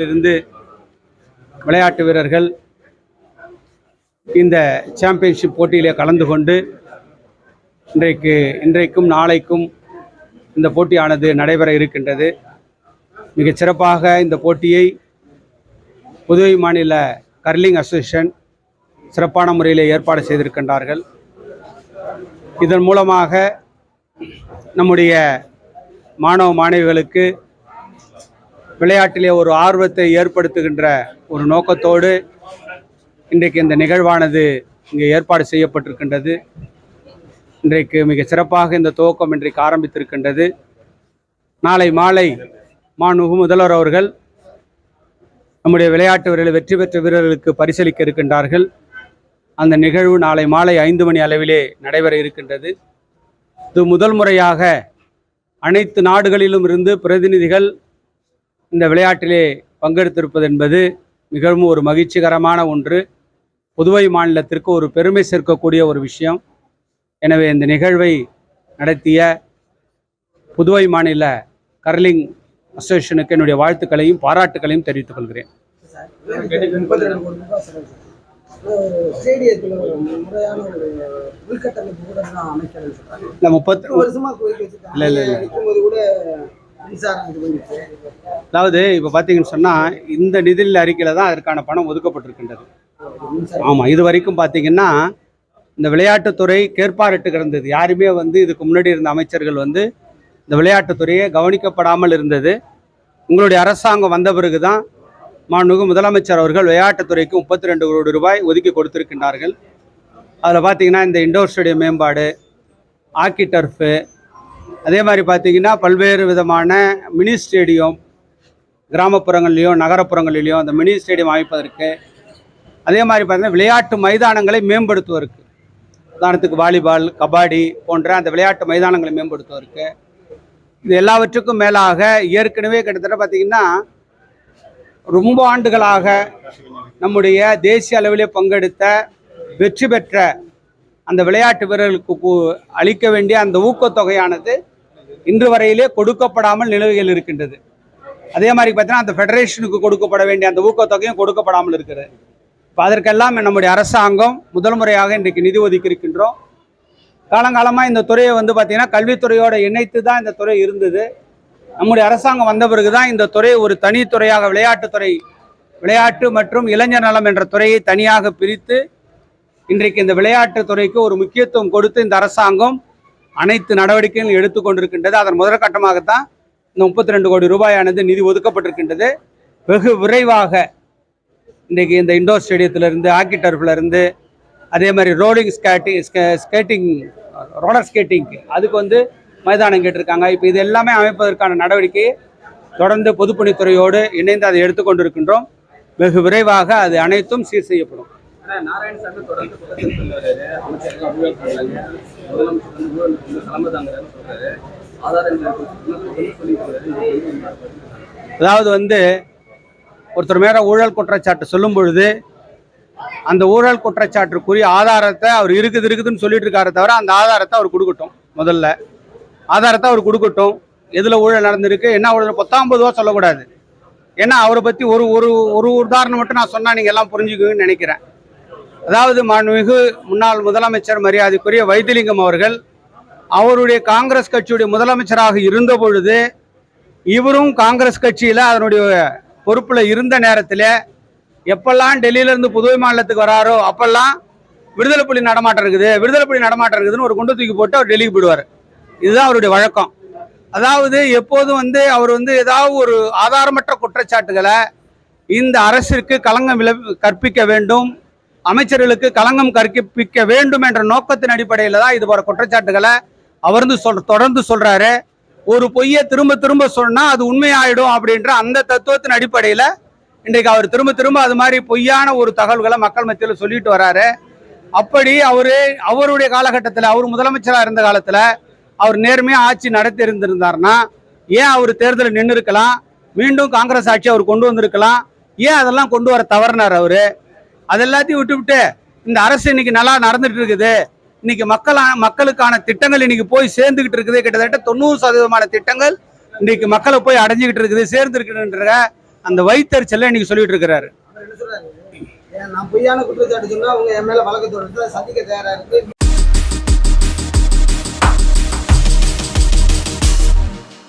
மாநிலங்களிலிருந்து விளையாட்டு வீரர்கள் இந்த சாம்பியன்ஷிப் போட்டியிலே கலந்து கொண்டு இன்றைக்கு இன்றைக்கும் நாளைக்கும் இந்த போட்டியானது நடைபெற இருக்கின்றது. மிகச் சிறப்பாக இந்த போட்டியை புதுவை மாநில கர்லிங் அசோசியேஷன் சிறப்பான முறையில் ஏற்பாடு செய்திருக்கின்றார்கள். இதன் மூலமாக நம்முடைய மாணவ மாணவிகளுக்கு விளையாட்டிலே ஒரு ஆர்வத்தை ஏற்படுத்துகின்ற ஒரு நோக்கத்தோடு இன்றைக்கு இந்த நிகழ்வானது இங்கே ஏற்பாடு செய்யப்பட்டிருக்கின்றது. இன்றைக்கு மிக சிறப்பாக இந்த துவக்கம் இன்றைக்கு ஆரம்பித்திருக்கின்றது. நாளை மாலை மாண்புமிகு முதல்வர் அவர்கள் நம்முடைய விளையாட்டு வீரர்கள் வெற்றி பெற்ற வீரர்களுக்கு பரிசளிக்க இருக்கின்றார்கள். அந்த நிகழ்வு நாளை மாலை ஐந்து மணி அளவிலே நடைபெற இருக்கின்றது. இது முதல் முறையாக அனைத்து நாடுகளிலும் இருந்து பிரதிநிதிகள் இந்த விளையாட்டிலே பங்கெடுத்திருப்பது என்பது மிகவும் ஒரு மகிழ்ச்சிகரமான ஒன்று. புதுவை மாநிலத்திற்கு ஒரு பெருமை சேர்க்கக்கூடிய ஒரு விஷயம். எனவே இந்த நிகழ்வை நடத்திய புதுவை மாநில கர்லிங் அசோசியேஷனுக்கு என்னுடைய வாழ்த்துக்களையும் பாராட்டுக்களையும் தெரிவித்துக் கொள்கிறேன். முப்பத்தி இல்லை இல்ல, அதாவது இப்போ பார்த்தீங்கன்னு சொன்னால் இந்த நிதிநிலை அறிக்கையில் தான் அதற்கான பணம் ஒதுக்கப்பட்டிருக்கின்றது. ஆமாம் இது வரைக்கும் பார்த்தீங்கன்னா இந்த விளையாட்டுத்துறை கேட்பாரிட்டு கிடந்தது. யாருமே வந்து இதுக்கு முன்னாடி இருந்த அமைச்சர்கள் வந்து இந்த விளையாட்டுத்துறையை கவனிக்கப்படாமல் இருந்தது. உங்களுடைய அரசாங்கம் வந்த பிறகு தான் மாண்புமிகு முதலமைச்சர் அவர்கள் விளையாட்டுத்துறைக்கு முப்பத்தி ரெண்டு கோடி ரூபாய் ஒதுக்கி கொடுத்திருக்கின்றார்கள். அதில் பார்த்தீங்கன்னா இந்த இண்டோர் ஸ்டேடியம் மேம்பாடு ஹாக்கி டர்ஃபு அதே மாதிரி பார்த்தீங்கன்னா பல்வேறு விதமான மினி ஸ்டேடியம் கிராமப்புறங்கள்லேயும் நகரப்புறங்களிலையும் அந்த மினி ஸ்டேடியம் அமைப்பதற்கு. அதே மாதிரி பார்த்தீங்கன்னா விளையாட்டு மைதானங்களை மேம்படுத்துவதற்கு. உதாரணத்துக்கு வாலிபால் கபாடி போன்ற அந்த விளையாட்டு மைதானங்களை மேம்படுத்துவதற்கு. இது எல்லாவற்றுக்கும் மேலாக ஏற்கனவே கிட்டத்தட்ட பார்த்தீங்கன்னா ரொம்ப ஆண்டுகளாக நம்முடைய தேசிய அளவிலே பங்கெடுத்த வெற்றி பெற்ற அந்த விளையாட்டு வீரர்களுக்கு அளிக்க வேண்டிய அந்த ஊக்கத்தொகையானது இன்று வரையிலே கொடுக்கப்படாமல் நிலுவையில் இருக்கின்றது. அதே மாதிரி பார்த்தீங்கன்னா அந்த ஃபெடரேஷனுக்கு கொடுக்கப்பட வேண்டிய அந்த ஊக்கத்தொகையும் கொடுக்கப்படாமல் இருக்கிறது. இப்போ அதற்கெல்லாம் நம்முடைய அரசாங்கம் முதல் முறையாக இன்றைக்கு நிதி ஒதுக்கி இருக்கின்றோம் காலங்காலமாக இந்த துறையை வந்து பார்த்திங்கன்னா கல்வித்துறையோட இணைத்து தான் இந்த துறை இருந்தது. நம்முடைய அரசாங்கம் வந்த பிறகு தான் இந்த துறை ஒரு தனித்துறையாக விளையாட்டுத்துறை விளையாட்டு மற்றும் இளைஞர் நலம் என்ற துறையை தனியாக பிரித்து இன்றைக்கு இந்த விளையாட்டு துறைக்கு ஒரு முக்கியத்துவம் கொடுத்து இந்த அரசாங்கம் அனைத்து நடவடிக்கைகளும் எடுத்துக்கொண்டிருக்கின்றது அதன் முதல் கட்டமாகத்தான் இந்த முப்பத்தி ரெண்டு கோடி ரூபாயானது நிதி ஒதுக்கப்பட்டிருக்கின்றது. வெகு விரைவாக இன்றைக்கு இந்த இண்டோர் ஸ்டேடியத்திலிருந்து ஹாக்கி டர்ஃப்லேருந்து அதே மாதிரி ரோலிங் ஸ்கேட்டிங் ஸ்கேட்டிங் ரோலர் ஸ்கேட்டிங்க்கு அதுக்கு வந்து மைதானம் கேட்டிருக்காங்க. இப்போ இது எல்லாமே அமைப்பதற்கான நடவடிக்கையை தொடர்ந்து பொதுப்பணித்துறையோடு இணைந்து அதை எடுத்துக்கொண்டிருக்கின்றோம் வெகு விரைவாக அது அனைத்தும் சீர் செய்யப்படும். நாராயணசாமி தொடர்ந்து குற்றச்சாட்டு சொல்லுவாரு அமைச்சர்கள் ஊழல் பண்ணாங்க முதலமைச்சர் வந்து ஊழல் தலைமை தாங்குறாருன்னு சொல்றாரு. அதாவது வந்து ஒருத்தர் மேல ஊழல் குற்றச்சாட்டு சொல்லும் பொழுது அந்த ஊழல் குற்றச்சாட்டுக்குரிய ஆதாரத்தை அவர் இருக்குது இருக்குதுன்னு சொல்லிட்டு இருக்காரு தவிர அந்த ஆதாரத்தை அவர் கொடுக்கட்டும் முதல்ல. ஆதாரத்தை அவர் கொடுக்கட்டும். எதில் ஊழல் நடந்திருக்கு என்ன ஊழல் பத்தாம்பது ரூபா சொல்லக்கூடாது. ஏன்னா அவரை பற்றி ஒரு ஒரு ஒரு உதாரணம் மட்டும் நான் சொன்னால் நீங்கள் எல்லாம் புரிஞ்சுக்குவீங்கன்னு நினைக்கிறேன். அதாவது மாண்புமிகு முன்னாள் முதலமைச்சர் மரியாதைக்குரிய வைத்திலிங்கம் அவர்கள் அவருடைய காங்கிரஸ் கட்சியுடைய முதலமைச்சராக இருந்த பொழுது இவரும் காங்கிரஸ் கட்சியில் அதனுடைய பொறுப்பில் இருந்த நேரத்தில் எப்பெல்லாம் டெல்லியிலேருந்து புதுவை மாநிலத்துக்கு வராரோ அப்பெல்லாம் விடுதலை புலி நடமாட்டம் இருக்குது விடுதலை புலி நடமாட்டம் இருக்குதுன்னு ஒரு குண்டு தூக்கி போட்டு அவர் டெல்லிக்கு போயிடுவார். இதுதான் அவருடைய வழக்கம். அதாவது எப்போதும் வந்து அவர் வந்து ஏதாவது ஒரு ஆதாரமற்ற குற்றச்சாட்டுகளை இந்த அரசிற்கு களங்கம் விளை கற்பிக்க வேண்டும். அமைச்சர்களுக்கு களங்கம் கற்பிக்க வேண்டும் என்ற நோக்கத்தின் அடிப்படையில் தான் இது போற குற்றச்சாட்டுகளை அவர் வந்து சொல் தொடர்ந்து சொல்றாரு. ஒரு பொய்யை திரும்ப திரும்ப சொன்னா அது உண்மையாயிடும் அப்படின்ற அந்த தத்துவத்தின் அடிப்படையில் இன்றைக்கு அவர் திரும்ப திரும்ப அது மாதிரி பொய்யான ஒரு தகவல்களை மக்கள் மத்தியில் சொல்லிட்டு வராரு. அப்படி அவரு அவருடைய காலகட்டத்தில் அவர் முதலமைச்சராக இருந்த காலத்தில் அவர் நேர்மையாக ஆட்சி நடத்தி இருந்திருந்தாருன்னா ஏன் அவர் தேர்தலில் நின்று இருக்கலாம் மீண்டும் காங்கிரஸ் ஆட்சி அவர் கொண்டு வந்திருக்கலாம். ஏன் அதெல்லாம் கொண்டு வர தவறினார் அவரு? அது எல்லாத்தையும் விட்டுவிட்டு இந்த அரசு இன்னைக்கு நல்லா நடந்துட்டு இருக்குது. இன்னைக்கு மக்களான மக்களுக்கான திட்டங்கள் இன்னைக்கு போய் சேர்ந்துகிட்டு இருக்குது. கிட்டத்தட்ட தொண்ணூறு சதவீதமான திட்டங்கள் இன்னைக்கு மக்களை போய் அடைஞ்சுக்கிட்டு இருக்குது சேர்ந்துருக்குன்ற அந்த வைத்தறிச்சல இன்னைக்கு சொல்லிட்டு இருக்கிறாரு. ஏன் நான் பொய்யான குற்றச்சாட்டு சொன்னா அவங்க என் மேல வழக்கு தொடர்ந்து சந்திக்க தயாரா இருக்கு?